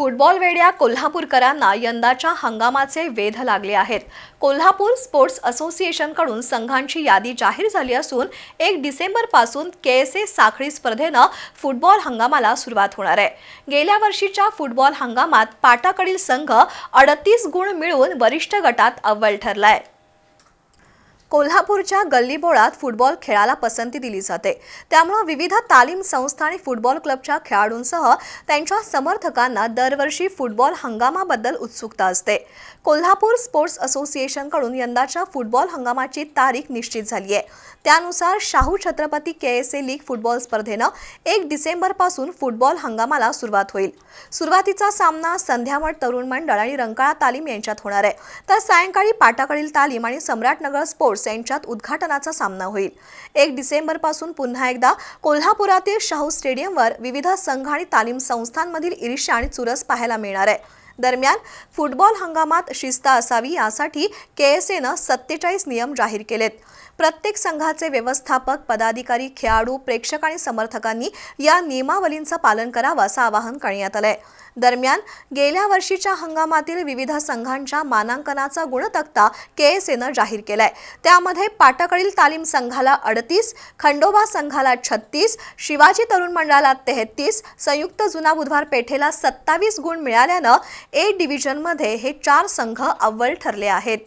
Football वेड्या कोल्हापूरकरांना यंदाच्या हंगामाचे वेध लागले आहेत. कोल्हापूर स्पोर्ट्स असोसिएशनकडून संघांची यादी जाहीर झाली असून एक डिसेंबरपासून के एस ए साखळी स्पर्धेनं फुटबॉल हंगामाला सुरुवात होणार आहे. गेल्या वर्षीच्या फुटबॉल हंगामात पाटाकडील संघ अडतीस गुण मिळवून वरिष्ठ गटात अव्वल ठरलाय. कोल्हापूरच्या गल्लीबोळात फुटबॉल खेळाला पसंती दिली जाते. त्यामुळं विविध तालीम संस्था आणि फुटबॉल क्लबच्या खेळाडूंसह त्यांच्या समर्थकांना दरवर्षी फुटबॉल हंगामाबद्दल उत्सुकता असते. कोल्हापूर स्पोर्ट्स असोसिएशनकडून यंदाच्या फुटबॉल हंगामाची तारीख निश्चित झाली आहे. त्यानुसार Shahu Chhatrapati K S A league football स्पर्धेनं एक डिसेंबरपासून फुटबॉल हंगामाला सुरुवात होईल. सुरुवातीचा सामना संध्यावळ तरुण मंडळ आणि रंकाळा तालीम यांच्यात होणार आहे. तर सायंकाळी पाटाकडील तालीम आणि सम्राटनगर स्पोर्ट्स यांच्यात उद्घाटनाचा सामना होईल. एक डिसेंबरपासून पुन्हा एकदा कोल्हापुरातील शाहू स्टेडियमवर विविध संघ आणि तालीम संस्थांमधील ईर्ष्या आणि चुरस पाहायला मिळणार आहे. दरम्यान फुटबॉल हंगामात शिस्त असावी यासाठी के एस एनं सत्तेचाळीस नियम जाहीर केलेत. प्रत्येक संघाचे व्यवस्थापक पदाधिकारी खेळाडू प्रेक्षक आणि समर्थकांनी या नियमावलींचं पालन करावं असं आवाहन करण्यात आलंय. दरम्यान गेल्या वर्षीच्या हंगामातील विविध संघांच्या मानांकनाचा गुणतक्ता के एस एनं जाहीर केलाय. त्यामध्ये पाटाकडील तालीम संघाला अडतीस खंडोबा संघाला छत्तीस शिवाजी तरुण मंडळाला तेहतीस संयुक्त जुना बुधवार पेठेला सत्तावीस गुण मिळाल्यानं ए डिव्हिजनमध्ये हे चार संघ अव्वल ठरले आहेत.